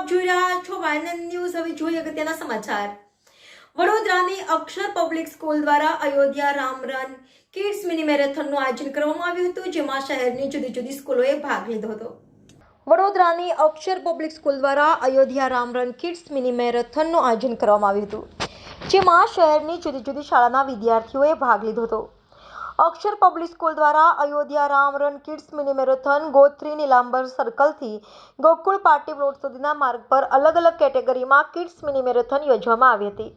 આપ જોઈ રહ્યા છો વાયનન ન્યૂઝ. હવે જોઈએ અગત્યના સમાચાર. વડોદરાની અક્ષર પબ્લિક સ્કૂલ દ્વારા Ayodhya Ram run kids mini મેરેથોનનું આયોજન કરવામાં આવ્યું હતું, જેમાં શહેરની જુદી જુદી સ્કૂલોએ ભાગ લીધો હતો. વડોદરાની અક્ષર પબ્લિક સ્કૂલ દ્વારા Ayodhya Ram run kids mini મેરેથોનનું આયોજન કરવામાં આવ્યું હતું, જેમાં શહેરની જુદી જુદી શાળાના વિદ્યાર્થીઓએ ભાગ લીધો હતો. અક્ષર પબ્લિક સ્કૂલ દ્વારા Ayodhya Ram kids mini marathon Gotri Nilambar સર્કલથી Gokul પાટી રોડ સુધીના માર્ગ પર અલગ અલગ કેટેગરીમાં કિડ્સ મિની મેરેથોન યોજવામાં આવી હતી.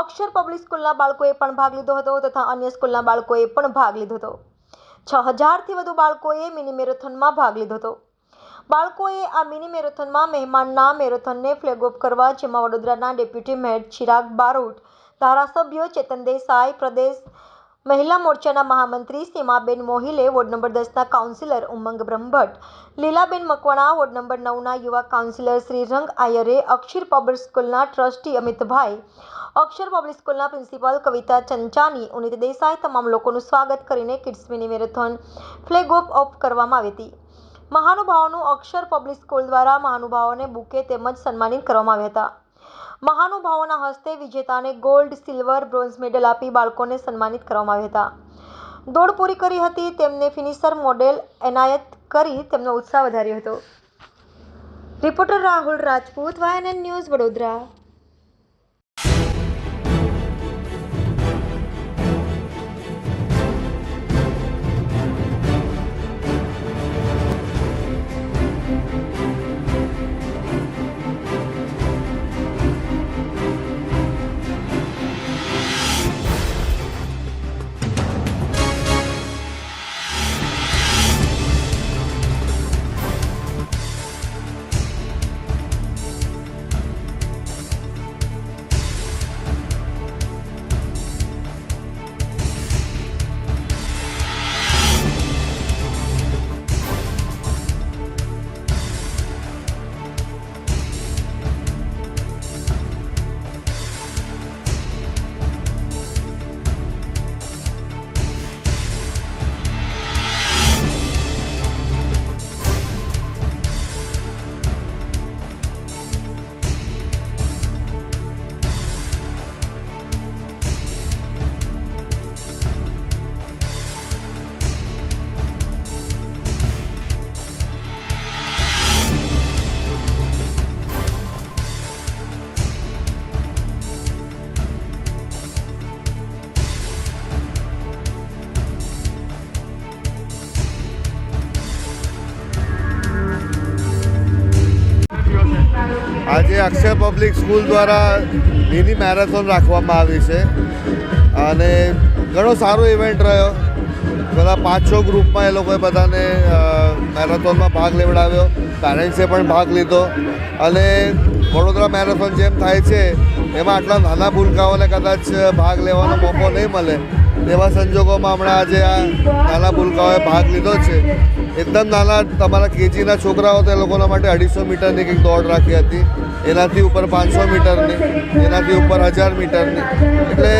અક્ષર પબ્લિક સ્કૂલના બાળકોએ પણ ભાગ લીધો હતો તથા અન્ય સ્કૂલના બાળકોએ પણ ભાગ લીધો હતો. છ હજારથી વધુ બાળકોએ મિની મેરેથોનમાં ભાગ લીધો હતો. બાળકોએ આ મિની મેરેથોનમાં મહેમાનના મેરેથોનને ફ્લેગ ઓફ કરવા જેમાં વડોદરાના ડેપ્યુટી મેયર ચિરાગ બારોટ, ધારાસભ્ય ચેતન દેસાઈ, પ્રદેશ મહિલા મોરચાના મહામંત્રી સીમાબેન મોહિલે વોર્ડ નંબર દસના councillor Umang Brahmbhatt, Lilaben Makwana ward number નવના યુવા કાઉન્સિલર શ્રી રંગ આયરે, અક્ષર પબ્લિક સ્કૂલના ટ્રસ્ટી અમિતભાઈ, અક્ષર પબ્લિક સ્કૂલના પ્રિન્સિપાલ કવિતા ચંચાની, ઉનિત દેસાઈ તમામ લોકોનું સ્વાગત કરીને kids mini marathon flag off off કરવામાં આવી હતી. મહાનુભાવોનું અક્ષર પબ્લિક સ્કૂલ દ્વારા મહાનુભાવોને બુકે તેમજ સન્માનિત કરવામાં આવ્યા હતા. મહાનુભાવોના હસ્તે વિજેતાને ગોલ્ડ, સિલ્વર, બ્રોન્ઝ મેડલ આપી બાળકોને સન્માનિત કરવામાં આવ્યા હતા. દોડ પૂરી કરી હતી તેમને ફિનિશર મોડેલ એનાયત કરી તેમનો ઉત્સાહ વધાર્યો હતો. Reporter Rahul Rajput, YNN news Vadodara. આજે અક્ષર પબ્લિક સ્કૂલ દ્વારા મિની મેરેથોન રાખવામાં આવી છે. અને ઘણો સારો ઇવેન્ટ રહ્યો. બધા પાંચ છ ગ્રુપમાં એ લોકોએ બધાને મેરેથોનમાં ભાગ લેવડાવ્યો. પેરેન્ટ્સે પણ ભાગ લીધો. અને વડોદરા મેરેથોન જેમ થાય છે, એમાં આટલા નાના ભૂલકાઓને કદાચ ભાગ લેવાનો મોકો નહીં મળે. તેવા સંજોગોમાં હમણાં આજે આ નાના ભૂલકાઓએ ભાગ લીધો છે. એકદમ નાના તમારા કેજીના છોકરાઓ તે લોકોના માટે અઢીસો મીટરની કંઈક દોડ રાખી હતી. એનાથી ઉપર પાંચસો મીટરની, એનાથી ઉપર હજાર મીટરની. એટલે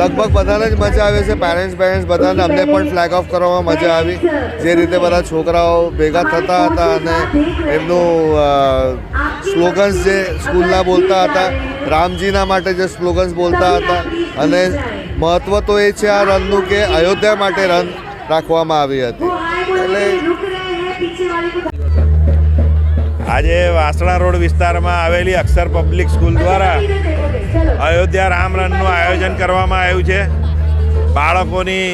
લગભગ બધાને જ મજા આવે છે પેરેન્ટ્સ પેરેન્ટ્સ બધાને અમને પણ ફ્લેગ ઓફ કરવામાં મજા આવી. જે રીતે બધા છોકરાઓ ભેગા થતા હતા અને એમનું સ્લોગન્સ જે સ્કૂલના બોલતા હતા, રામજીના માટે જે સ્લોગન્સ બોલતા હતા. અને મહત્ત્વ તો એ છે આ રનનું કે અયોધ્યા માટે રન રાખવામાં આવી હતી. આજે વાસણા રોડ વિસ્તારમાં આવેલી અક્ષર પબ્લિક સ્કૂલ દ્વારા અયોધ્યા રામ રનનું આયોજન કરવામાં આવ્યું છે. બાળકોની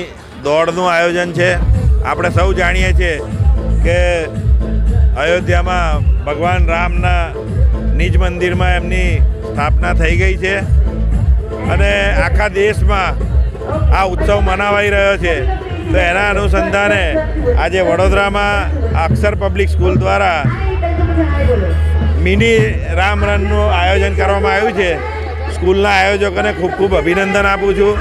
દોડનું આયોજન છે. આપણે સૌ જાણીએ છીએ કે અયોધ્યામાં ભગવાન રામના નિજ મંદિરમાં એમની સ્થાપના થઈ ગઈ છે. અને આખા દેશમાં આ ઉત્સવ મનાવાઈ રહ્યો છે. તો એના અનુસંધાને આજે વડોદરામાં અક્ષર પબ્લિક સ્કૂલ દ્વારા મિની રામ રનનું આયોજન કરવામાં આવ્યું છે. સ્કૂલના આયોજકોને ખૂબ ખૂબ અભિનંદન આપું છું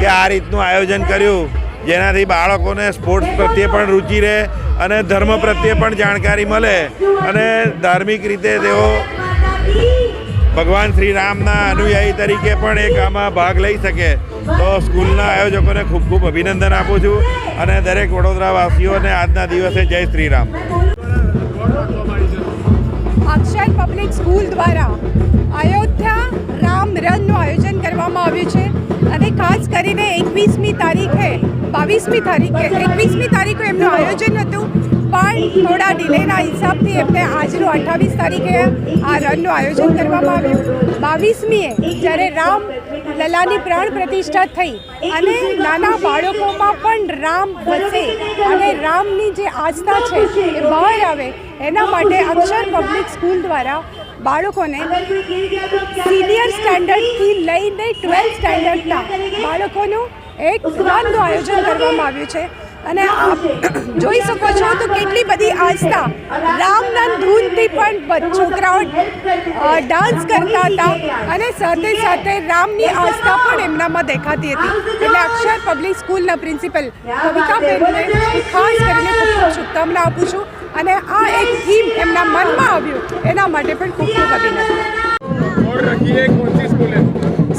કે આ રીતનું આયોજન કર્યું, જેનાથી બાળકોને સ્પોર્ટ્સ પ્રત્યે પણ રુચિ રહે અને ધર્મ પ્રત્યે પણ જાણકારી મળે અને ધાર્મિક રીતે તેઓ ભગવાન શ્રી રામના અનુયાયી તરીકે પણ એક આમાં ભાગ લઈ શકે. તો સ્કૂલના આયોજકોને ખૂબ ખૂબ અભિનંદન આપું છું અને દરેક વડોદરાવાસીઓને આજના દિવસે જય શ્રી રામ. અક્ષર પબ્લિક સ્કૂલ દ્વારા અયોધ્યા રામ રનનું આયોજન કરવામાં આવ્યું છે અને ખાસ કરીને એકવીસમી તારીખે, બાવીસમી તારીખે, એકવીસમી તારીખે એમનું આયોજન હતું. પણ થોડા ડિલેના હિસાબથી એમને આજનું અઠ્ઠાવીસ તારીખે આ રનનું આયોજન કરવામાં આવ્યું. બાવીસમીએ જ્યારે રામ લલાની પ્રાણ પ્રતિષ્ઠા થઈ અને નાના બાળકોમાં પણ રામ વસે અને રામની જે આસ્થા છે એ બહાર આવે, એના માટે અક્ષર પબ્લિક સ્કૂલ દ્વારા બાળકોને સિનિયર સ્ટાન્ડર્ડથી લઈને ટ્વેલ્થ સ્ટાન્ડર્ડના બાળકોનું એક રનનું આયોજન કરવામાં આવ્યું છે. અને આપ જોઈ શકો છો તો કેટલી બધી આસ્થા. રામના ધૂનથી પણ છોકરાઓ ડાન્સ કરતા હતા અને સાથે સાથે રામની આસ્થા પણ એમનામાં દેખાતી હતી. એટલે અક્ષર પબ્લિક સ્કૂલના પ્રિન્સિપલ કવિતાબેનને ખાસ કરીને ખૂબ ખૂબ શુભકામના આપું છું અને આ એક થીમ એમના મનમાં આવ્યું. એના માટે પણ ખૂબ ખૂબ અભિનંદન.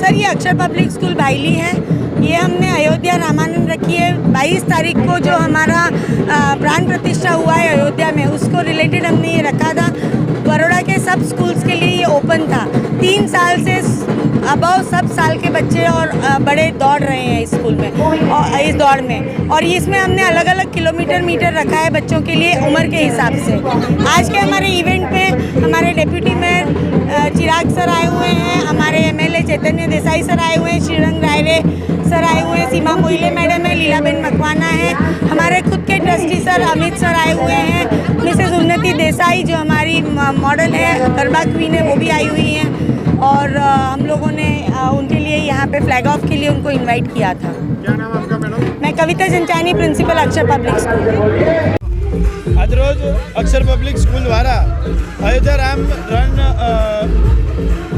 સર એ અક્ષર પબ્લિક સ્કૂલ બાયલી હૈ ये हमने अयोध्या रामानंद रखी है। बाईस तारीख को जो हमारा प्राण प्रतिष्ठा हुआ है अयोध्या में, उसको रिलेटेड हमने ये रखा था। बड़ोड़ा के सब स्कूल्स के लिए ये ओपन था। तीन साल से अबव सब साल के बच्चे और बड़े दौड़ रहे हैं इस स्कूल में, और इस दौड़ में। और इसमें हमने अलग अलग किलोमीटर मीटर रखा है बच्चों के लिए उम्र के हिसाब से। आज के हमारे इवेंट में हमारे डेप्यूटी मेयर चिराग सर आए हुए हैं, हमारे एमएलए चैतन्य देसाई सर आए हुए हैं, श्रीरंग रायरे सर आए हुए हैं सीमा कोयले मैडम है लीलाबेन मकवाना है हमारे खुद के ट्रस्टी सर अमित सर आए हुए हैं मिसेज उन्नति देसाई जो हमारी मॉडल है गरबा क्वीन है वो भी आई हुई हैं और हम लोगों ने उनके लिए यहाँ पे फ्लैग ऑफ़ के लिए उनको इनवाइट किया था। क्या नाम आपका मैडम? मैं Kavita Janchani principal Akshar public school આજરોજ અક્ષર પબ્લિક સ્કૂલ દ્વારા અયોધ્યા રામ રન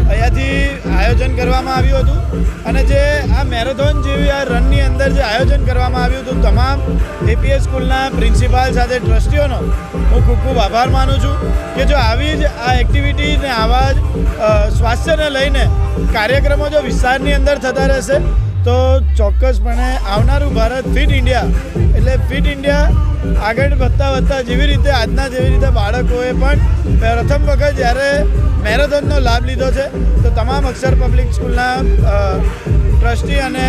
અહીંયાથી આયોજન કરવામાં આવ્યું હતું. અને જે આ મેરેથોન જેવી આ રનની અંદર જે આયોજન કરવામાં આવ્યું હતું તમામ એપીએસ સ્કૂલના પ્રિન્સિપાલ સાથે ટ્રસ્ટીઓનો હું ખૂબ ખૂબ આભાર માનું છું કે જો આવી જ આ એક્ટિવિટી ને આવા જ સ્વાસ્થ્યને લઈને કાર્યક્રમો જો વિસ્તારની અંદર થતા રહેશે તો ચોક્કસપણે આવનારું ભારત ફિટ ઇન્ડિયા, એટલે ફિટ ઇન્ડિયા આગળ વધતા વધતા જેવી રીતે આજના જેવી રીતે બાળકોએ પણ પ્રથમ વખત જ્યારે મેરેથોનનો લાભ લીધો છે, તો તમામ અક્ષર પબ્લિક સ્કૂલના ટ્રસ્ટી અને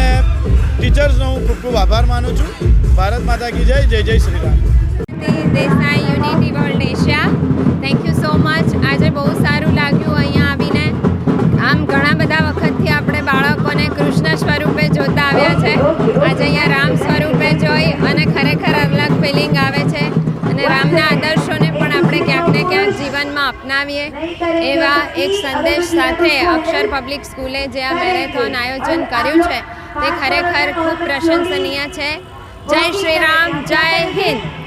ટીચર્સનો હું ખૂબ ખૂબ આભાર માનું છું. ભારત માતા કી જય જય જય Shri Ram. Desai unity world Asia thank you so much આજે બહુ સારું લાગ્યું અહીંયા આવીને. બાળકોને કૃષ્ણ સ્વરૂપે જોતા આવ્યા છે. આજે અહીંયા રામ સ્વરૂપે જોઈ અને ખરેખર અલગ ફિલિંગ આવે છે. અને રામના આદર્શોને પણ આપણે ક્યાંક ને ક્યાંક જીવનમાં અપનાવીએ. એવા એક સંદેશ સાથે અક્ષર પબ્લિક સ્કૂલે જે આ મેરેથોન આયોજન કર્યું છે, તે ખરેખર ખૂબ પ્રશંસનીય છે. જય શ્રી રામ, જય હિન્દ.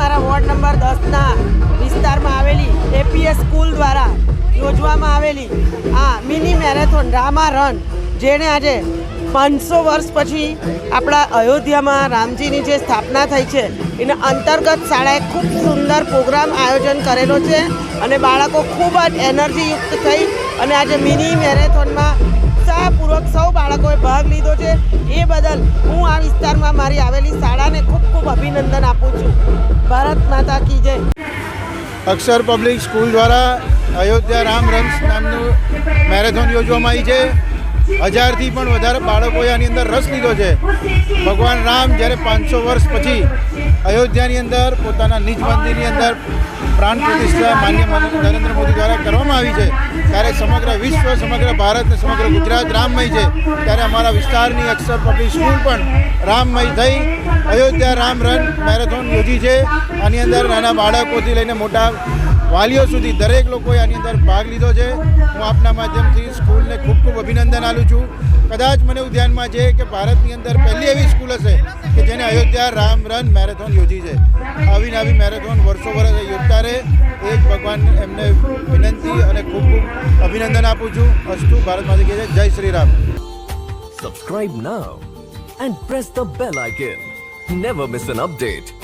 મારા વોર્ડ નંબર દસના વિસ્તારમાં આવેલી એપીએસ સ્કૂલ દ્વારા યોજવામાં આવેલી આ મિની મેરેથોન રામા રન, જેને આજે પાંચસો વર્ષ પછી આપણા અયોધ્યામાં રામજીની જે સ્થાપના થઈ છે, એના અંતર્ગત શાળાએ ખૂબ સુંદર પ્રોગ્રામ આયોજન કરેલો છે અને બાળકો ખૂબ જ એનર્જીયુક્ત થઈ અને આજે મિની મેરેથોનમાં ઉત્સાહપૂર્વક સૌ બાળકોએ ભાગ લીધો છે. એ બદલ હું આ વિસ્તારમાં મારી આવેલી શાળાને ખૂબ ખૂબ અભિનંદન આપું છું. ભારત માતા કી જય. અક્ષર પબ્લિક સ્કૂલ દ્વારા અયોધ્યા રામ રન્સ નામનું મેરેથોન યોજવામાં આવી છે. હજારથી પણ વધારે બાળકોએ આની અંદર રસ લીધો છે. ભગવાન રામ જ્યારે પાંચસો વર્ષ પછી અયોધ્યાની અંદર પોતાના નિજ મંદિરની અંદર પ્રાણ પ્રતિષ્ઠા માન્ય નરેન્દ્ર મોદી દ્વારા કરવામાં આવી છે. ત્યારે સમગ્ર વિશ્વ, સમગ્ર ભારત અને સમગ્ર ગુજરાત રામમય છે. ત્યારે અમારા વિસ્તારની અક્ષર પબ્લિક સ્કૂલ પણ રામમય થઈ. અયોધ્યા રામ રન મેરેથોન યોજી છે. આની અંદર નાના બાળકોથી લઈને મોટા વાલીઓ સુધી દરેક લોકોએ આની અંદર ભાગ લીધો છે. હું આપના માધ્યમથી સ્કૂલને ખૂબ ખૂબ અભિનંદન આપું છું. કદાચ મને એવું ધ્યાનમાં છે કે ભારતની અંદર પહેલી એવી સ્કૂલ હશે કે જેને અયોધ્યા રામ રન મેરેથોન યોજી છે. આવીને આવી મેરેથોન વર્ષો વર્ષ યોજતા રહે. એ જ ભગવાન એમને વિનંતી અને ખૂબ ખૂબ અભિનંદન આપું છું. અસ્તુ ભારત માતા કહે જય. જય Shri Ram. Subscribe now and press the bell icon never miss an update.